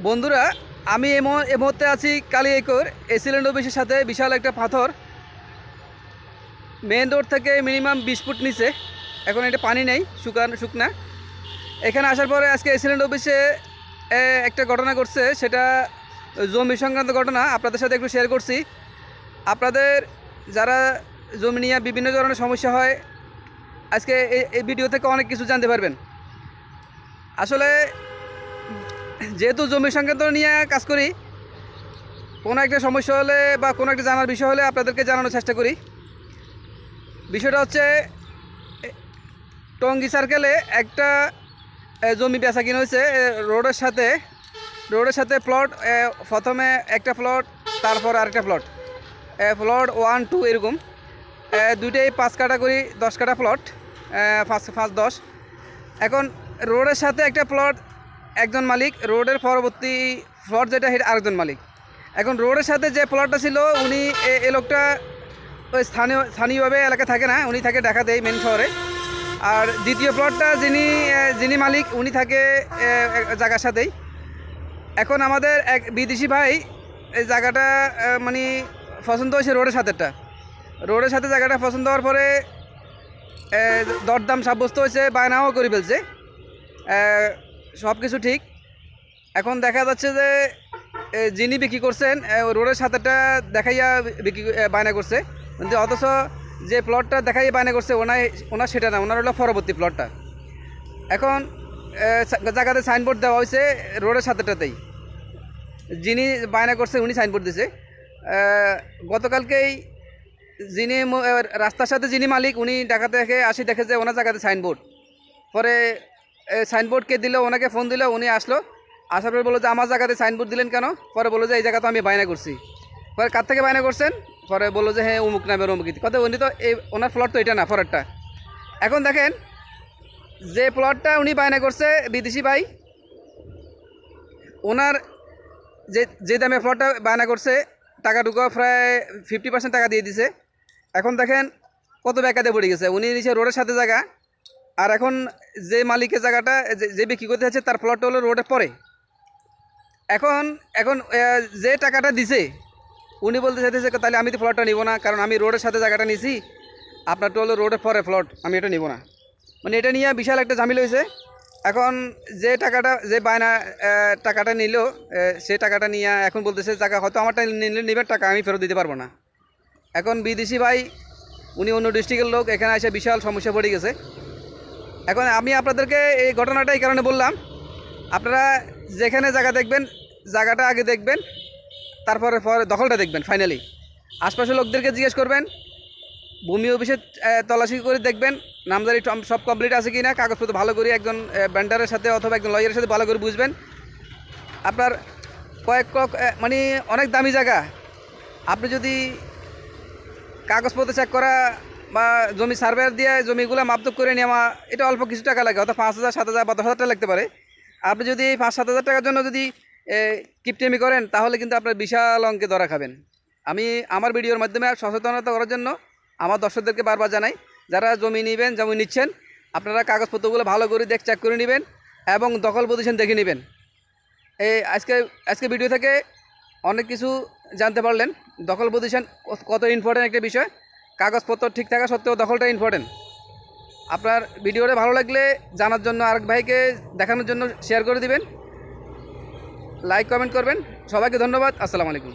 বন্ধুরা আমি মুহ- মুহূর্তে আছি কালী একর এসিলেন্ড অফিসের সাথে বিশাল একটা পাথর। মেন রোড থেকে মিনিমাম বিশ ফুট নিচে। এখন এটা পানি নেই শুকান শুকনা। এখানে আসার পরে আজকে এসিলেন্ড অফিসে এ, একটা ঘটনা ঘটছে। সেটা জমি সংক্রান্ত ঘটনা আপনাদের সাথে একটু শেয়ার করছি। আপনাদের যারা জমি নিয়ে বিভিন্ন ধরনের সমস্যা হয় আজকে এই ভিডিও থেকে অনেক কিছু জানতে পারবেন। আসলে যেহেতু জমি সংক্রান্ত নিয়ে কাজ করি, কোনো একটা সমস্যা হলে বা কোনো একটা জানার বিষয় হলে আপনাদেরকে জানানোর চেষ্টা করি। বিষয়টা হচ্ছে, টঙ্গি সার্কেলে একটা জমি বেচা কিনে হয়েছে রোডের সাথে রোডের সাথে প্লট প্রথমে একটা প্লট তারপর আরেকটা প্লট প্লট ওয়ান টু এরকম। দুইটাই পাঁচ কাটা করি দশ কাটা প্লট পাঁচ পাঁচ, দশ। এখন রোডের সাথে একটা প্লট একজন মালিক, রোডের পরবর্তী ফ্লট যেটা সেটা আরেকজন মালিক। এখন রোডের সাথে যে প্লটটা ছিল, উনি এ- লোকটা ওই স্থানীয়, স্থানীয়ভাবে এলাকা থাকে না, উনি থাকে ঢাকাতেই মেন শহরে। আর দ্বিতীয় প্লটটা যিনি যিনি মালিক, উনি থাকে জায়গার সাথেই। এখন আমাদের এক বিদেশি ভাই এই জায়গাটা মানে পছন্দ হয়েছে রোডের সাথেটা রোডের সাথে জায়গাটা পছন্দ হওয়ার পরে দরদাম সাব্যস্ত হয়েছে, বায়নাও করে ফেলছে। সব কিছু ঠিক। এখন দেখা যাচ্ছে যে যিনি বিক্রি করছেন রোডের সাথেটা দেখাইয়া বিক্রি বায়না করছে। কিন্তু অথচ যে প্লটটা দেখাইয়া বায়না করছে ওনার ওনার সেটা না, ওনার হলো পরবর্তী প্লটটা এখন জায়গাতে সাইনবোর্ড দেওয়া হয়েছে রোডের সাথেটাতেই। যিনি বায়না করছে, উনি সাইনবোর্ড দিছে। গতকালকেই যিনি রাস্তার সাথে যিনি মালিক, উনি ঢাকা থেকে আসি দেখে যে ওনার জায়গাতে সাইনবোর্ড পরে সাইনবোর্ড কে দিল, ওনাকে ফোন দিল, উনি আসলো। আসার পরে বলল যে, আমার জায়গাতে সাইনবোর্ড দিলেন কেন? পরে বলল যে, এই জায়গা তো আমি বায়না করছি। পরে কার থেকে বায়না করছেন? পরে বলল যে হ্যাঁ অমুক নামের অমুক। কথা উনি তো এই, ওনার ফ্লট তো এটা না পরেরটা এখন দেখেন, যে প্লটটা উনি বায়না করছে, বিদেশি ভাই, ওনার যে যে দামে প্লটটা বায়না করছে, টাকাটুকু প্রায় ফিফটি পার্সেন্ট টাকা দিয়ে দিছে। এখন দেখেন, কত ব্যাকাতে পড়ে গেছে। উনি নিচে রোডের সাথে জায়গা আর এখন যে মালিকের জায়গাটা, যে- বিক্রি করতে যাচ্ছে, তার প্লটটা হলো রোডের পরে। এখন এখন যে টাকাটা দিছে, উনি বলতে চাইতেছে তাহলে আমি তো প্লটটা নিব না, কারণ আমি রোডের সাথে জায়গাটা নিছি। আপনারটা হলো রোডের পরে প্লট আমি এটা নিব না। মানে এটা নিয়ে বিশাল একটা ঝামেলা হয়েছে। এখন যে টাকাটা, যে বায়না টাকাটা নিল সে টাকাটা নিয়ে এখন বলতেছে টাকা হয়তো আমারটা নিলে নিবে টাকা, আমি ফেরত দিতে পারব না। এখন বিদেশি ভাই, উনি অন্য ডিস্ট্রিক্টের লোক, এখানে এসে বিশাল সমস্যা পড়ে গেছে। এখন আমি আপনাদেরকে এই ঘটনাটা এই কারণে বললাম আপনারা যেখানে জায়গা দেখবেন জায়গাটা আগে দেখবেন তারপরে পরে দখলটা দেখবেন ফাইনালি আশপাশের লোকদেরকে জিজ্ঞেস করবেন ভূমি অফিসে আহ, তল্লাশি করে দেখবেন নামজারি টম- সব কমপ্লিট আছে কি না কাগজপত্র ভালো করে একজন ব্যান্ডারের সাথে অথবা একজন লয়ারের সাথে ভালো করে বুঝবেন। আপনার কয়েক কক- মানে অনেক দামি জায়গা। আপনি যদি কাগজপত্র চেক করা বা জমি সার্ভেয়ার দিয়ে জমিগুলো মাপদুপ করে নেওয়া এটা অল্প কিছু টাকা লাগে, অর্থাৎ পাঁচ হাজার, সাত হাজার বা দশ হাজার টাকা লাগতে পারে। আপনি যদি এই পাঁচ, সাত হাজার টাকার জন্য যদি কিপটেমি করেন, তাহলে কিন্তু আপনার বিশাল অঙ্কে ধরা খাবেন। আমি আমার ভিডিওর মাধ্যমে সচেতনতা করার জন্য আমার দর্শকদেরকে বারবার জানাই, যারা জমি নেবেন, জমি নিচ্ছেন, আপনারা কাগজপত্রগুলো ভালো করে দেখ চেক করে নেবেন এবং দখল পজিশন দেখে নেবেন। এই আজকে আজকে ভিডিও থেকে অনেক কিছু জানতে পারলেন। দখল পজিশন কত ইম্পর্টেন্ট একটা বিষয়। কাগজপত্র ঠিক থাকা সত্ত্বেও দখলটা ইম্পর্টেন্ট আপনার ভিডিওটা ভালো লাগলে জানার জন্য আরেক ভাইকে দেখানোর জন্য শেয়ার করে দিবেন। লাইক কমেন্ট করবেন। সবাইকে ধন্যবাদ। আসসালামু আলাইকুম।